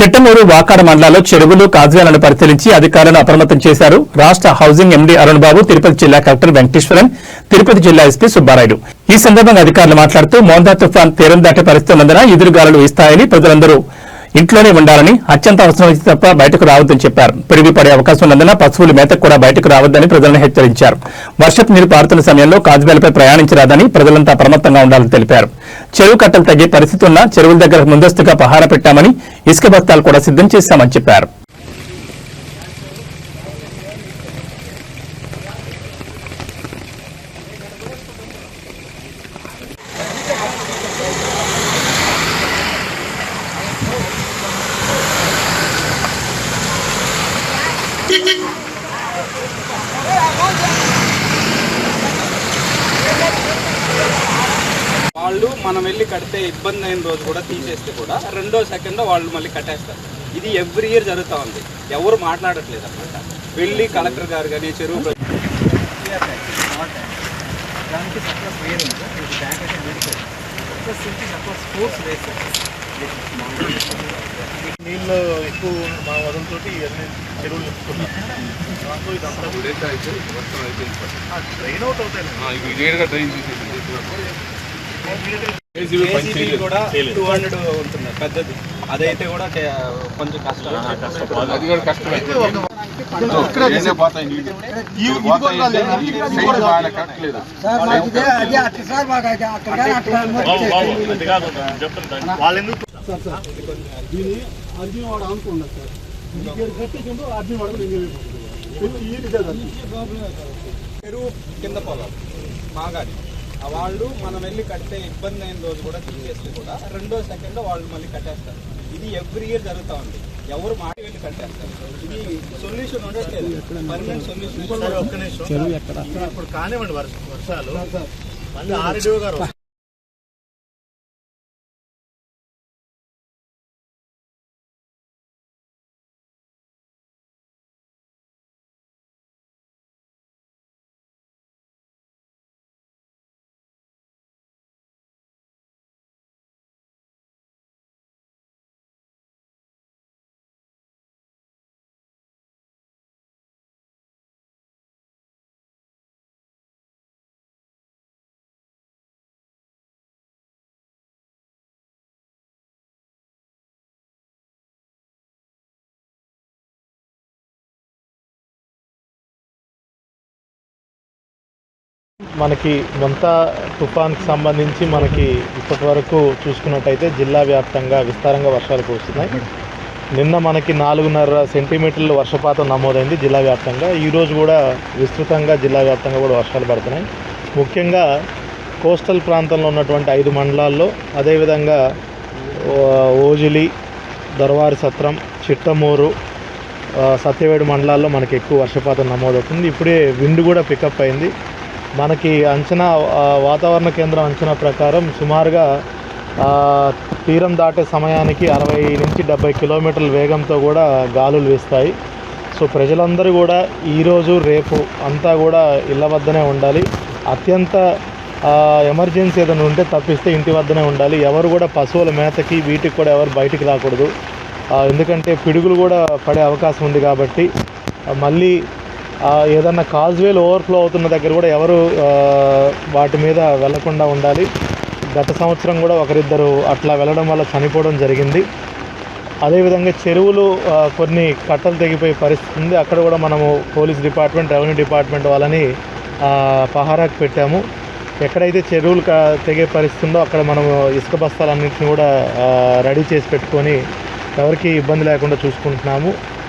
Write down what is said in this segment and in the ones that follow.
చిట్టమూరు వాకాడ మండలాల్లో చెరువులు కాజ్వేలను పరిశీలించి అధికారులను అప్రమత్తం చేశారు రాష్ట్ర హౌసింగ్ ఎండీ అరుణ్ బాబు తిరుపతి జిల్లా కలెక్టర్ వెంకటేశ్వరన్ తిరుపతి జిల్లా ఎస్పీ సుబ్బారాయుడు. ఈ సందర్భంగా అధికారులు మాట్లాడుతూ మోందా తుఫాన్ తీరం దాటి పరిస్థితి ఉన్నందున ఎదురుగాలులు ఇస్తాయని ప్రజలందరూ ఇంట్లోనే ఉండాలని అత్యంత అవసరమైతే తప్ప బయటకు రావద్దని చెప్పారు. పెరిగి పడే అవకాశం ఉన్నందున పశువులు మేతకు కూడా బయటకు రావద్దని ప్రజలను హెచ్చరించారు. వర్షపు నీరు పారుతున్న సమయంలో కాజ్వేలపై ప్రయాణించరాదని ప్రజలంతా అప్రమత్తంగా ఉండాలని తెలిపారు. చెరువు కట్టలు తగ్గే పరిస్థితి ఉన్నా చెరువుల దగ్గర ముందస్తుగా పహారా పెట్టామని ఇసుక బస్తాలు కూడా సిద్ధం చేశామని చెప్పారు. వాళ్ళు మనం వెళ్ళి కడితే ఇబ్బంది అయిన రోజు కూడా తీసేస్తే కూడా రెండో సెకండ్ వాళ్ళు మళ్ళీ కట్టేస్తారు. ఇది ఎవ్రీ ఇయర్ జరుగుతూ ఉంది. ఎవరు మాట్లాడట్లేదు అనమాట వెళ్ళి కలెక్టర్ గారు కానీ చెరువు నీళ్ళు ఎక్కువ మా వదంతో ఇవన్నీ చెరువులు డ్రైన్ అవుట్ అవుతాయి కూడా టూ హండ్రెడ్ ఉంటుంది పెద్దది అదైతే కూడా కొంచెం కష్టం అది కూడా కష్టమే వాళ్ళు ఎందుకు అనుకున్నారు సార్ చెరువు కింద పొలాలు మాగాడి. ఆ వాళ్ళు మనం వెళ్ళి కడితే ఇబ్బంది అయిన రోజు కూడా తీసేస్తే కూడా రెండో సెకండ్ వాళ్ళు మళ్ళీ కట్టేస్తారు. ఇది ఎవ్రీ ఇయర్ జరుగుతూ ఉంది. ఎవరు మాట వెళ్ళి కట్టేస్తారు. ఇది సొల్యూషన్ ఉండట్లేదు పర్మనెంట్ సొల్యూషన్ ఇప్పుడు కానివ్వండి వర్ష వర్షాలు. మళ్ళీ ఆర్డీఓ గారు మనకి మొంత తుఫాన్కి సంబంధించి మనకి ఇప్పటి వరకు చూసుకున్నట్టయితే జిల్లా వ్యాప్తంగా విస్తారంగా వర్షాలు కురుస్తున్నాయి. నిన్న మనకి నాలుగున్నర సెంటీమీటర్ల వర్షపాతం నమోదైంది జిల్లా వ్యాప్తంగా. ఈరోజు కూడా విస్తృతంగా జిల్లా వ్యాప్తంగా కూడా వర్షాలు పడుతున్నాయి. ముఖ్యంగా కోస్టల్ ప్రాంతంలో ఉన్నటువంటి ఐదు మండలాల్లో అదేవిధంగా ఓజిలి దొరవారి సత్రం చిట్టమూరు సత్యవేడు మండలాల్లో మనకి ఎక్కువ వర్షపాతం నమోదవుతుంది. ఇప్పుడే విండ్ కూడా పికప్ అయింది. మనకి అంచనా వాతావరణ కేంద్రం అంచనా ప్రకారం సుమారుగా తీరం దాటే సమయానికి అరవై నుంచి డెబ్బై కిలోమీటర్ల వేగంతో కూడా గాలులు వీస్తాయి. సో ప్రజలందరూ కూడా ఈరోజు రేపు అంతా కూడా ఇళ్ళ వద్దనే ఉండాలి. అత్యంత ఎమర్జెన్సీ ఏదైనా ఉంటే తప్పిస్తే ఇంటి వద్దనే ఉండాలి. ఎవరు కూడా పశువుల మేతకి వీటికి కూడా ఎవరు బయటికి రాకూడదు. ఎందుకంటే పిడుగులు కూడా పడే అవకాశం ఉంది కాబట్టి మళ్ళీ ఏదన్నా కాజ్వేలు ఓవర్ఫ్లో అవుతున్న దగ్గర కూడా ఎవరు వాటి మీద వెళ్ళకుండా ఉండాలి. గత సంవత్సరం కూడా ఒకరిద్దరు అట్లా వెళ్ళడం వల్ల చనిపోవడం జరిగింది. అదేవిధంగా చెరువులు కొన్ని కట్టలు తెగిపోయే పరిస్థితి ఉంది. అక్కడ కూడా మనము పోలీస్ డిపార్ట్మెంట్ రెవెన్యూ డిపార్ట్మెంట్ వాళ్ళని పహారాకు పెట్టాము. ఎక్కడైతే చెరువులు క- తెగే పరిస్థితి ఉందో అక్కడ మనము ఇసుక బస్తాలన్నింటినీ కూడా రెడీ చేసి పెట్టుకొని ఎవరికి ఇబ్బంది లేకుండా చూసుకుంటున్నాము.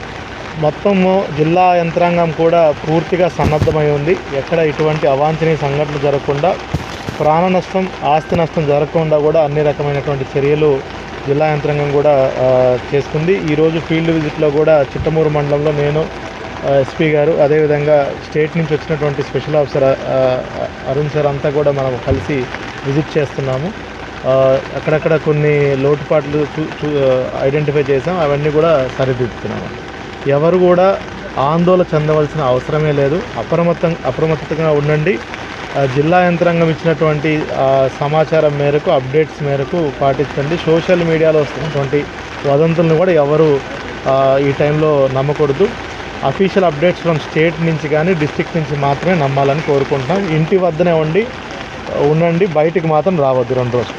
మొత్తము జిల్లా యంత్రాంగం కూడా పూర్తిగా సన్నద్ధమై ఉంది. ఎక్కడ ఇటువంటి అవాంఛనీయ సంఘటనలు జరగకుండా ప్రాణ నష్టం ఆస్తి నష్టం జరగకుండా కూడా అన్ని రకమైనటువంటి చర్యలు జిల్లా యంత్రాంగం కూడా చేసుకుంది. ఈరోజు ఫీల్డ్ విజిట్లో కూడా చిట్టమూరు మండలంలో నేను ఎస్పీ గారు అదేవిధంగా స్టేట్ నుంచి వచ్చినటువంటి స్పెషల్ ఆఫీసర్ అరుణ్ సార్ అంతా కూడా మనం కలిసి విజిట్ చేస్తున్నాము. అక్కడక్కడ కొన్ని లోటుపాట్లు చూ ఐడెంటిఫై చేసాం. అవన్నీ కూడా సరిదిద్దుతున్నాము. ఎవరు కూడా ఆందోళన చెందవలసిన అవసరమే లేదు. అప్రమత్తం అప్రమత్తగా ఉండండి. జిల్లా యంత్రాంగం ఇచ్చినటువంటి సమాచారం మేరకు అప్డేట్స్ మేరకు పాటించండి. సోషల్ మీడియాలో వస్తున్నటువంటి వదంతులను కూడా ఎవరు ఈ టైంలో నమ్మకూడదు. అఫీషియల్ అప్డేట్స్ ఫ్రమ్ స్టేట్ నుంచి కానీ డిస్ట్రిక్ట్ నుంచి మాత్రమే నమ్మాలని కోరుకుంటున్నాం. ఇంటి వద్దనే ఉండి ఉండండి. బయటికి మాత్రం రావద్దు రెండు రోజులు.